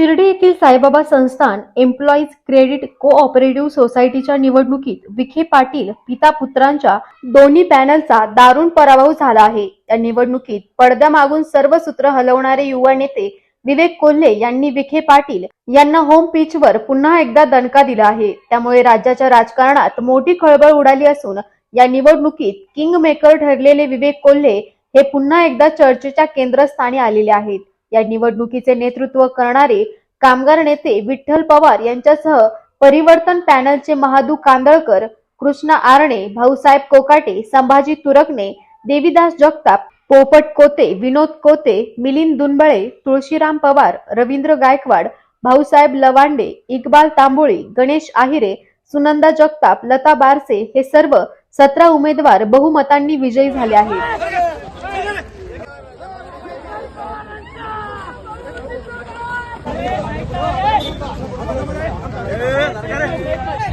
शिर्डी येथील साईबाबा संस्थान employees credit cooperative सोसायटीच्या निवडणुकीत विखे पाटील पिता पुत्रांच्या दोन्ही पॅनलचा दारुण पराभव झाला आहे. या निवडणुकीत पडद्यामागून सर्व सूत्र हलवणारे युवा नेते विवेक कोल्हे यांनी विखे पाटील यांना होम पिचवर पुन्हा एकदा दणका दिला आहे. त्यामुळे राज्याच्या राजकारणात मोठी खळबळ उडाली असून या निवडणुकीत किंग मेकर ठरलेले विवेक कोल्हे हे पुन्हा एकदा चर्चेच्या केंद्रस्थानी आलेले आहेत. या निवडणुकीचे नेतृत्व करणारे कामगार नेते विठ्ठल पवार यांच्यासह परिवर्तन पॅनलचे महादू कांदळकर कृष्णा आरणे भाऊसाहेब कोकाटे संभाजी तुरकणे देवीदास जगताप पोपट कोते विनोद कोते मिलिंद दुनबळे तुळशीराम पवार रवींद्र गायकवाड भाऊसाहेब लवांडे इक्बाल तांबोळी गणेश आहिरे सुनंदा जगताप लता बारसे हे सर्व सतरा उमेदवार बहुमतांनी विजयी झाले आहेत. えー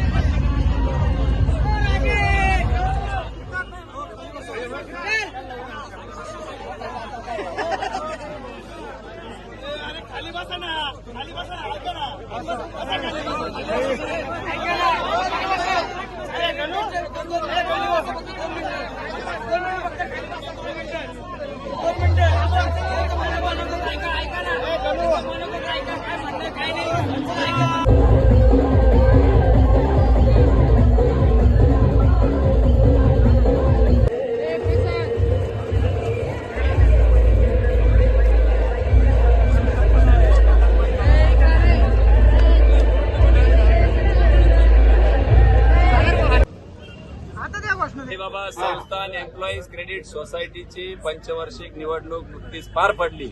बाबा संस्थान एम्प्लॉईज क्रेडिट सोसायटीची पंचवार्षिक निवडणूक नुकतीच पार पडली.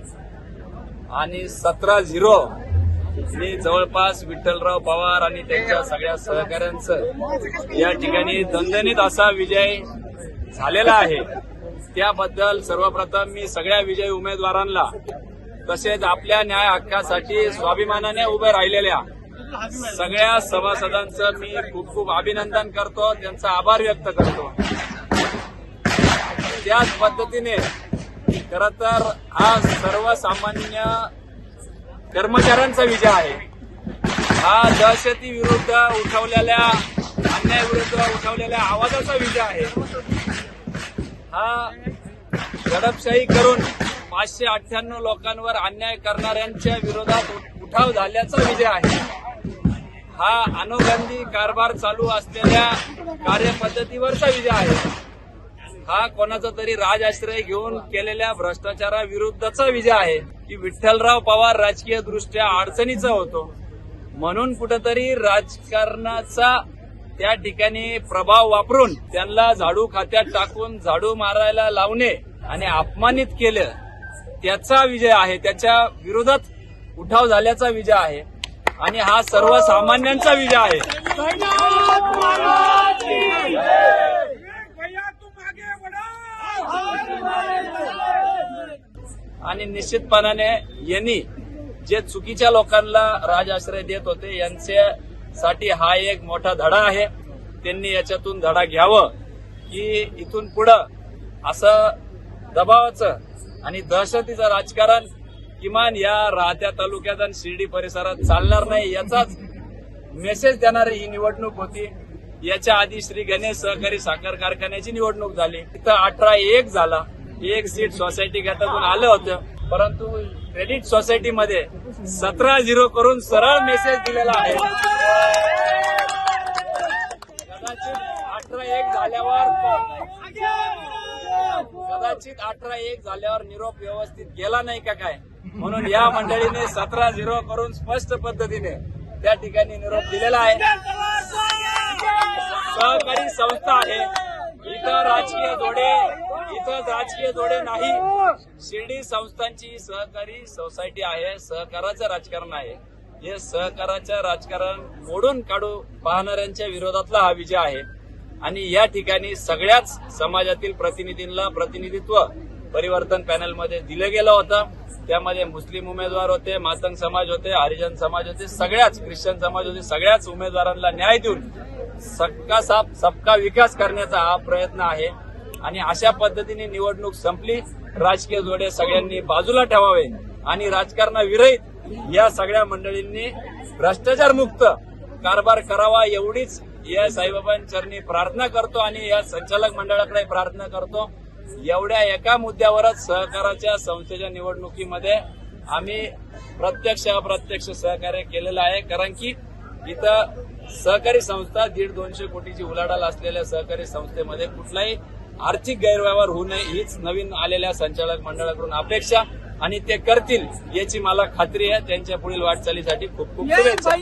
आणि सतरा झिरो मी जवळपास विठ्ठलराव पवार आणि त्यांच्या सगळ्या सहकाऱ्यांचं या ठिकाणी दणदणीत असा विजय झालेला आहे. त्याबद्दल सर्वप्रथम मी सगळ्या विजयी उमेदवारांना तसेच आपल्या न्याय हक्कासाठी स्वाभिमानाने उभे राहिलेल्या सगळ्या सभासदांचं मी खूप खूप अभिनंदन करतो त्यांचा आभार व्यक्त करतो. त्याच पद्धतीने खर तर हा सर्वसामान्य कर्मचाऱ्यांचा विजय आहे. हा दहशती विरुद्ध उठवलेल्या अन्यायाविरुद्ध उठवलेल्या आवाजाचा विजय आहे. हा दडपशाही करून पाचशे अठ्ठ्याण्णव लोकांवर अन्याय करणाऱ्यांच्या विरोधात उठाव झाल्याचा विजय आहे. हा अनुबंधी कारभार चालू असलेल्या कार्यपद्धतीवरचा विजय आहे. हा कोणाचा तरी राजआश्रय घेऊन केलेल्या भ्रष्टाचाराविरुद्धचा विजय आहे. की विठ्ठलराव पवार राजकीय दृष्ट्या अडचणीचा होतो. म्हणून कुठंतरी राजकारणाचा त्या ठिकाणी प्रभाव वापरून त्यांना झाडू खात्यात टाकून झाडू मारायला लावणे आणि अपमानित केलं त्याचा विजय आहे. त्याच्या विरोधात उठाव झाल्याचा विजय आहे. आणि हा सर्वसामान्यांचा विजय आहे. निश्चितपणाने यांनी जे चुकीच्या लोकांना राजआश्रय देत होते यांच्यासाठी हा एक मोठा धडा आहे. त्यांनी याच्यातून धडा घ्यावं की इथून पुढं असं दबावाचं आणि दहशतीचं राजकारण किमान या राहत्या तालुक्यात आणि शिर्डी परिसरात चालणार नाही याचाच मेसेज देणारी ही निवडणूक होती. याच्या आधी श्री गणेश सहकारी साखर कारखान्याची निवडणूक झाली. तिथं अठरा एक झाला. एक सीट सोसायटी गटातून आलं होतं. परंतु क्रेडिट सोसायटीमध्ये सतरा झिरो करून सरळ मेसेज दिलेला आहे. कदाचित अठरा एक झाल्यावर कदाचित अठरा एक झाल्यावर निरोप व्यवस्थित गेला नाही का काय? म्हणून या मंडळीने सतरा झिरो करून स्पष्ट पद्धतीने त्या ठिकाणी निरोप दिलेला आहे. सहकारी संस्था आहे. इतर राजकीय जोडे इथं राजकीय जोडे नाही. शिर्डी संस्थांची सहकारी सोसायटी आहे सहकाराचं राजकारण आहे. हे सहकाराचं राजकारण मोडून काढू पाहणाऱ्यांच्या विरोधातला हा विजय आहे. आणि या ठिकाणी सगळ्याच समाजातील प्रतिनिधींना प्रतिनिधित्व परिवर्तन पॅनलमध्ये दिलं गेलं होतं. त्यामध्ये मुस्लिम उमेदवार होते मातंग समाज होते हरिजन समाज होते सगळ्याच ख्रिश्चन समाज होते सगळ्याच उमेदवारांना न्याय देऊन सबका साप सबका विकास करण्याचा हा प्रयत्न आहे. आणि अशा पद्धतीने निवडणूक संपली. राजकीय जोडे सगळ्यांनी बाजूला ठेवावे आणि राजकारणाविरहित या सगळ्या मंडळींनी भ्रष्टाचार मुक्त कारभार करावा एवढीच या साईबाबांचरणी प्रार्थना करतो आणि या संचालक मंडळाकडे प्रार्थना करतो. एवढ्या एका मुद्द्यावरच सहकाराच्या संस्थेच्या निवडणुकीमध्ये आम्ही प्रत्यक्ष अप्रत्यक्ष सहकार्य केलेलं आहे. कारण की इथं सहकारी संस्था दीड दोनशे कोटीची उलाढाल असलेल्या सहकारी संस्थेमध्ये कुठलाही आर्थिक गैरव्यवहार होऊ नये हीच नवीन आलेल्या संचालक मंडळाकडून अपेक्षा आणि ते करतील याची मला खात्री आहे. त्यांच्या पुढील वाटचालीसाठी खूप खूप शुभेच्छा.